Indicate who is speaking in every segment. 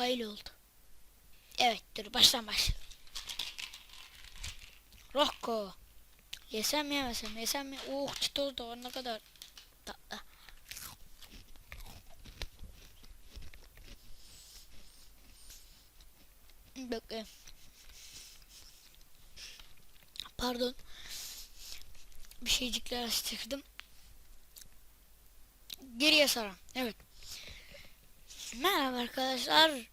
Speaker 1: fail oldu. Evet dur baştan başla. Rocco. Yesem yemesem yesem mi? Oh çitoz da var ne kadar tatlı. Bekle. Pardon. Bir şeycikler açtırdım. Geriye saran. Evet. Merhaba arkadaşlar.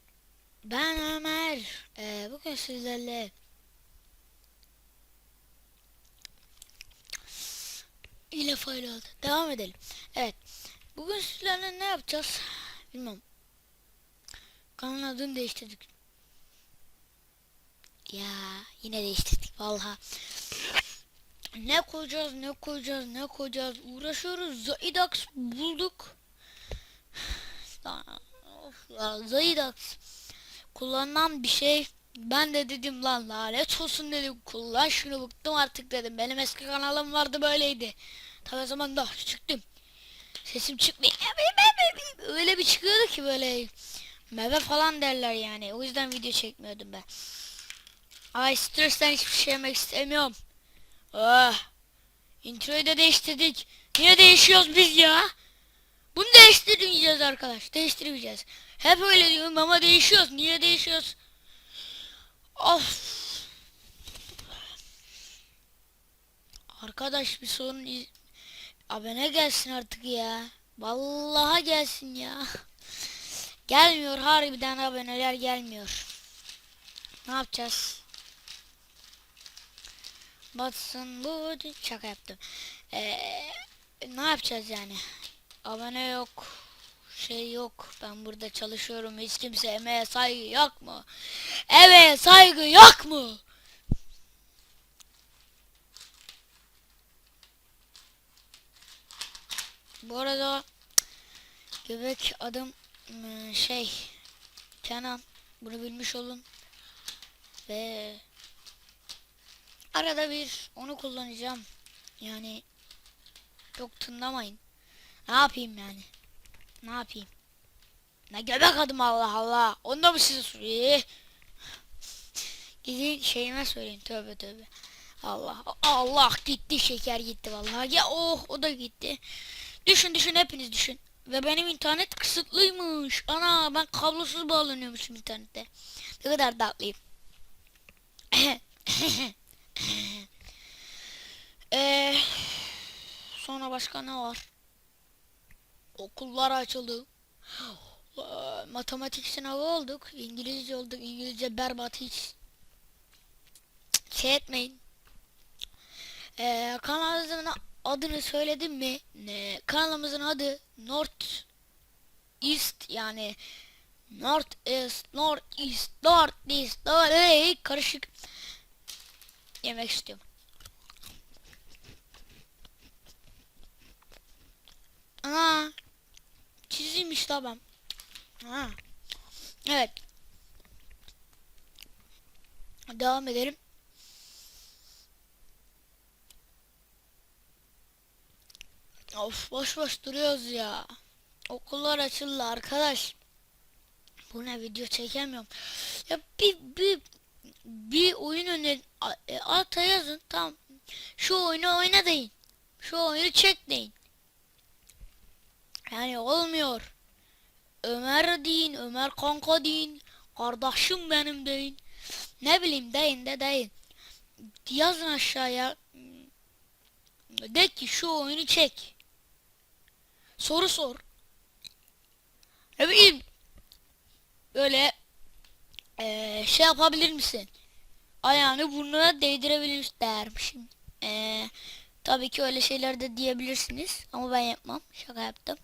Speaker 1: Ben Ömer. Ee, bugün sizlerle ile fail oldu. Devam edelim. Evet. Bugün sizlerle ne yapacağız? Bilmem. Kanalın adını değiştirdik. Ya yine değiştirdik vallahi. Ne koyacağız, ne koyacağız, ne koyacağız. Uğraşıyoruz. Zaidax bulduk. Lan, Zaidax. Kullanılan bir şey. Ben de dedim lan lanet olsun dedim. Kullan şunu bıktım artık dedim. Benim eski kanalım vardı böyleydi. Tabi o zaman da çıktım. Sesim çıkmıyor. Öyle bir çıkıyordu ki böyle. Meve falan derler yani. O yüzden video çekmiyordum ben. Ay stresten hiçbir şey yemek istemiyorum. Ah. Introyu da değiştirdik. Niye değişiyoruz biz ya? Bunu değiştirmeyeceğiz arkadaş. Değiştirmeyeceğiz. Hep öyle diyorum ama değişiyoruz. Niye değişiyoruz? Of. Arkadaş bir sorun iz- abone gelsin artık ya. Vallahi gelsin ya. Gelmiyor harbiden aboneler gelmiyor. Ne yapacağız? Batsın bu şaka yaptım. Ee, ne yapacağız yani? Abone yok. Şey yok. Ben burada çalışıyorum. Hiç kimse emeğe saygı yok mu? Emeğe saygı yok mu? Bu arada göbek adım ım, şey Kenan bunu bilmiş olun ve arada bir onu kullanacağım yani çok tınlamayın ne yapayım yani ne yapayım ne göbek adım Allah Allah onda mı size soruyor gidin şeyime söyleyin tövbe tövbe Allah Allah gitti şeker gitti vallahi ya oh o da gitti Düşün düşün hepiniz düşün. Ve benim internet kısıtlıymış. Ana ben kablosuz bağlanıyormuşum internette. Ne kadar tatlıyım. Eee sonra başka ne var? Okullar açıldı. Matematik sınavı olduk. İngilizce olduk. İngilizce berbat hiç şey etmeyin. Eee kanalımızın adını söyledim mi? Ne? Kanalımızın adı North East yani North East, North East, North East, North East karışık yemek istiyorum. Ana çizilmiş tamam. Ha. Evet. Devam edelim. Of boş boş duruyoruz ya. Okullar açıldı arkadaş. Bu ne video çekemiyorum. Ya bir bir bir oyun öner a- e, alta yazın tamam. Şu oyunu oyna deyin. Şu oyunu çek deyin. Yani olmuyor. Ömer deyin, Ömer kanka deyin, kardeşim benim deyin. Ne bileyim deyin de deyin. Yazın aşağıya. De ki şu oyunu çek. Soru sor. Ne bileyim. Böyle eee, şey yapabilir misin? Ayağını burnuna değdirebilir dermişim. Eee tabii ki öyle şeyler de diyebilirsiniz. Ama ben yapmam. Şaka yaptım.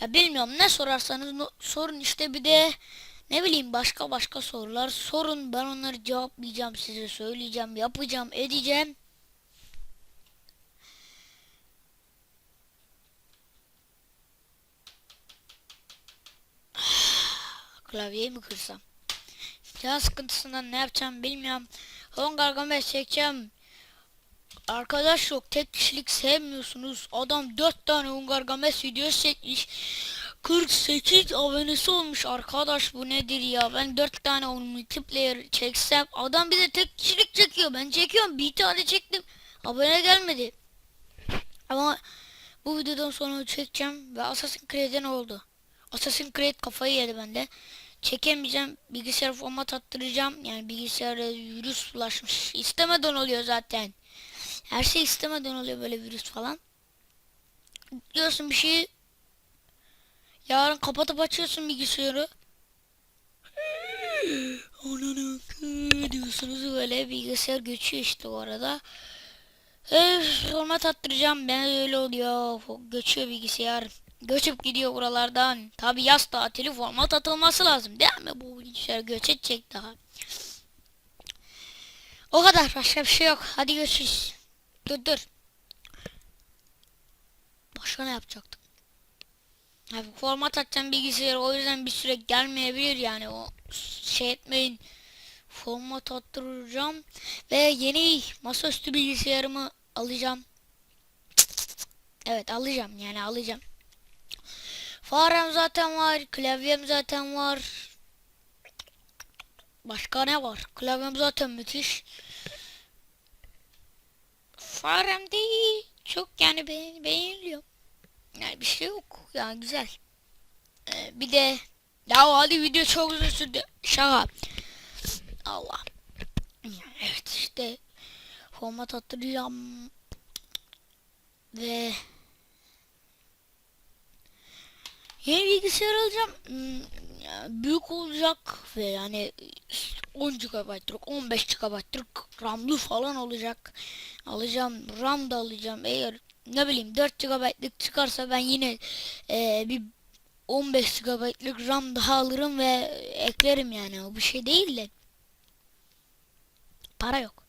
Speaker 1: Ya bilmiyorum ne sorarsanız no- sorun işte bir de ne bileyim başka başka sorular sorun. Ben onları cevaplayacağım size söyleyeceğim yapacağım edeceğim. Klavyeyi mi kırsam? Can sıkıntısından ne yapacağım bilmiyorum. Hon Gargamel çekeceğim. Arkadaş yok tek kişilik sevmiyorsunuz. Adam dört tane Hungar Games videosu çekmiş. 48 abonesi olmuş. Arkadaş bu nedir ya? Ben 4 tane onun multiplayer çeksem adam bir de tek kişilik çekiyor. Ben çekiyorum bir tane çektim. Abone gelmedi. Ama bu videodan sonra çekeceğim ve Assassin's Creed'e ne oldu? Assassin's Creed kafayı yedi bende. Çekemeyeceğim bilgisayar format attıracağım. Yani bilgisayara virüs bulaşmış. İstemeden oluyor zaten her şey istemeden oluyor böyle virüs falan diyorsun bir şeyi Yarın kapatıp açıyorsun bilgisayarı. Ananı diyorsunuz böyle bilgisayar göçüyor işte o arada. Öf, format attıracağım ben öyle oluyor. Göçüyor bilgisayar. Göçüp gidiyor buralardan. Tabi yaz tatili format atılması lazım değil mi? Bu bilgisayar göç edecek daha. O kadar başka bir şey yok. Hadi görüşürüz. Dur dur. Başka ne yapacaktık? Abi format atacağım bilgisayarı o yüzden bir süre gelmeyebilir yani o şey etmeyin. Format attıracağım ve yeni masaüstü bilgisayarımı alacağım. Evet alacağım yani alacağım. Farem zaten var, klavyem zaten var. Başka ne var? Klavyem zaten müthiş. Farem de iyi. Çok yani beğen beğeniliyor. Yani bir şey yok. Yani güzel. Ee, bir de ya hadi video çok uzun sürdü. Şaka. Allah. Evet işte format hatırlayacağım. Ve yeni bilgisayar alacağım. Hmm, büyük olacak ve yani 10 GB'lık 15 GB'lık RAM'lı falan olacak. Alacağım. RAM da alacağım. Eğer ne bileyim 4 GB'lık çıkarsa ben yine e, bir 15 GB'lık RAM daha alırım ve eklerim yani o bir şey değil de para yok.